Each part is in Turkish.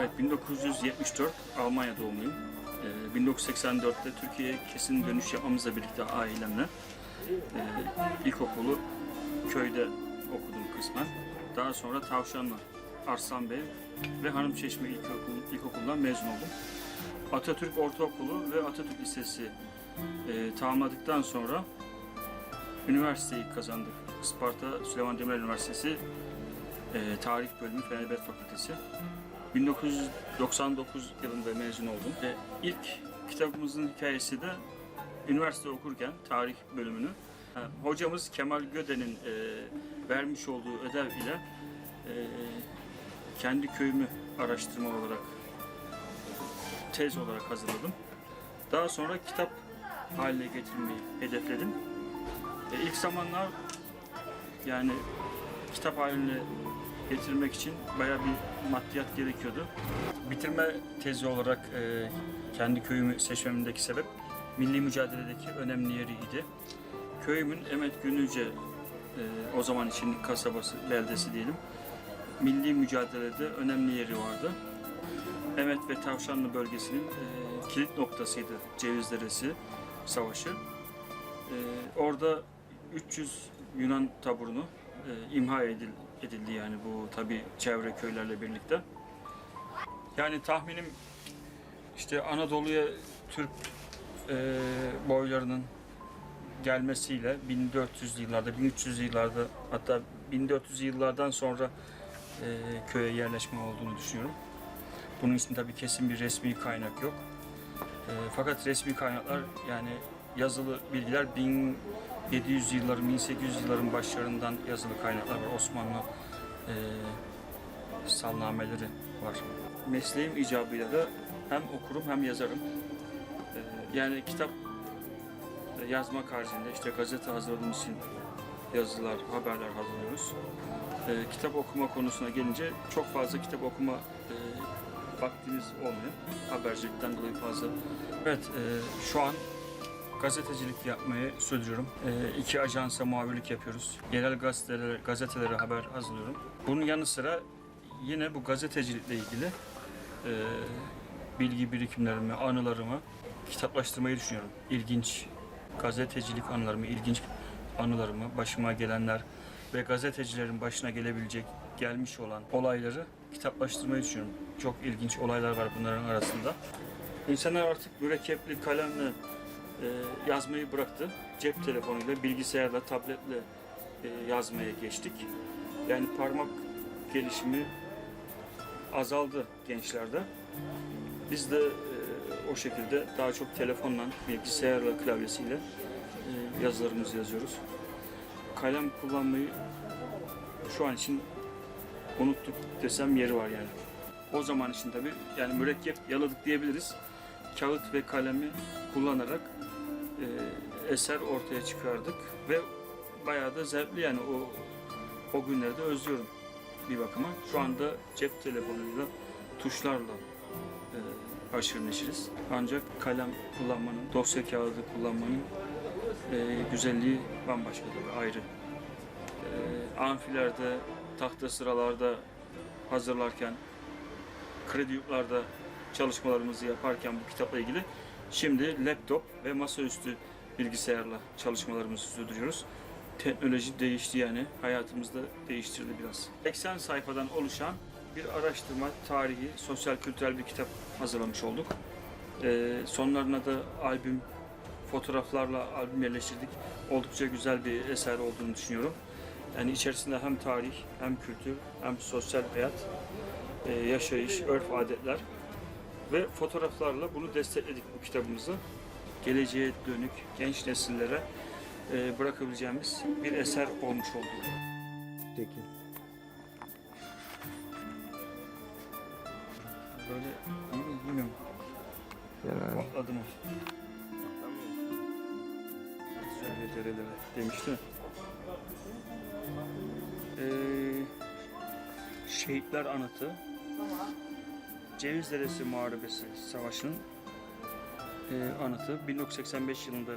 Evet, 1974 Almanya doğumluyum. Ee, 1984'te Türkiye'ye kesin dönüş yapmamızla birlikte ailemle e, ilkokulu köyde okudum kısmen. Daha sonra Tavşanlı, Arslan Bey ve Hanımçeşme İlkokul, İlkokulu'ndan mezun oldum. Atatürk Ortaokulu ve Atatürk Lisesi e, tamamladıktan sonra üniversiteyi kazandık. Isparta Süleyman Demirel Üniversitesi e, Tarih Bölümü Fen Edebiyat Fakültesi. 1999 yılında mezun oldum. Ve ilk kitabımızın hikayesi de üniversite okurken tarih bölümünü ha, hocamız Kemal Göde'nin e, vermiş olduğu ödev ile e, kendi köyümü araştırma olarak tez olarak hazırladım. Daha sonra kitap haline getirmeyi hedefledim. E, ilk zamanlar yani kitap haline getirmek için bayağı bir maddiyat gerekiyordu. Bitirme tezi olarak e, kendi köyümü seçmemdeki sebep milli mücadeledeki önemli yeriydi. Köyümün Emet Günüce e, o zaman için kasabası, beldesi diyelim. Milli mücadelede önemli yeri vardı. Emet ve Tavşanlı bölgesinin e, kilit noktasıydı Ceviz Deresi Savaşı. E, orada 300 Yunan taburunu e, imha edil, edildi yani bu tabi çevre köylerle birlikte. Yani tahminim işte Anadolu'ya Türk e, boylarının gelmesiyle 1400 yıllarda, 1300 yıllarda hatta 1400 yıllardan sonra e, köye yerleşme olduğunu düşünüyorum. Bunun için tabii kesin bir resmi kaynak yok. E, fakat resmi kaynaklar yani yazılı bilgiler 1700 yılların, 1800 yılların başlarından yazılı kaynaklar var. Osmanlı e, salnameleri var. Mesleğim icabıyla da hem okurum hem yazarım. E, yani kitap yazmak haricinde işte gazete hazırladığım için yazılar, haberler hazırlıyoruz. E, kitap okuma konusuna gelince çok fazla kitap okuma e, vaktimiz olmuyor. Habercilikten dolayı fazla. Evet, e, şu an gazetecilik yapmayı sürdürüyorum. E, iki ajansa muhabirlik yapıyoruz. Yerel gazetelere, gazetelere haber hazırlıyorum. Bunun yanı sıra yine bu gazetecilikle ilgili e, bilgi birikimlerimi, anılarımı kitaplaştırmayı düşünüyorum. İlginç gazetecilik anılarımı, ilginç anılarımı, başıma gelenler ve gazetecilerin başına gelebilecek, gelmiş olan olayları kitaplaştırmayı düşünüyorum. Çok ilginç olaylar var bunların arasında. İnsanlar artık mürekkepli kalemle e, yazmayı bıraktı. Cep telefonuyla, bilgisayarla, tabletle e, yazmaya geçtik. Yani parmak gelişimi azaldı gençlerde. Biz de e, o şekilde daha çok telefonla, bilgisayarla, klavyesiyle e, yazılarımızı yazıyoruz. Kalem kullanmayı şu an için unuttuk desem yeri var yani. O zaman için tabii yani mürekkep yaladık diyebiliriz. Kağıt ve kalemi kullanarak e, eser ortaya çıkardık ve bayağı da zevkli yani o o günleri de özlüyorum bir bakıma. Şu anda cep telefonuyla tuşlarla e, aşırı neşiriz. Ancak kalem kullanmanın, dosya kağıdı kullanmanın e, güzelliği bambaşka tabii ayrı. E, amfilerde, tahta sıralarda hazırlarken, kredi yurtlarda çalışmalarımızı yaparken bu kitapla ilgili şimdi laptop ve masaüstü bilgisayarla çalışmalarımızı sürdürüyoruz. Teknoloji değişti yani hayatımızda değiştirdi biraz. 80 sayfadan oluşan bir araştırma, tarihi, sosyal kültürel bir kitap hazırlamış olduk. Ee, sonlarına da albüm, fotoğraflarla albüm yerleştirdik. Oldukça güzel bir eser olduğunu düşünüyorum. Yani içerisinde hem tarih, hem kültür, hem sosyal hayat, e, yaşayış, örf, adetler ve fotoğraflarla bunu destekledik bu kitabımızı. Geleceğe dönük genç nesillere e, bırakabileceğimiz bir eser olmuş oldu. Tekin. Böyle bilmiyorum, bilmiyorum. Yani Patladı mı? Söyle derelere demişti. Ee, Şehitler Anıtı Ceviz Deresi Muharebesi Savaşı'nın e, anıtı 1985 yılında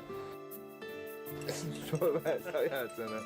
sayar sana.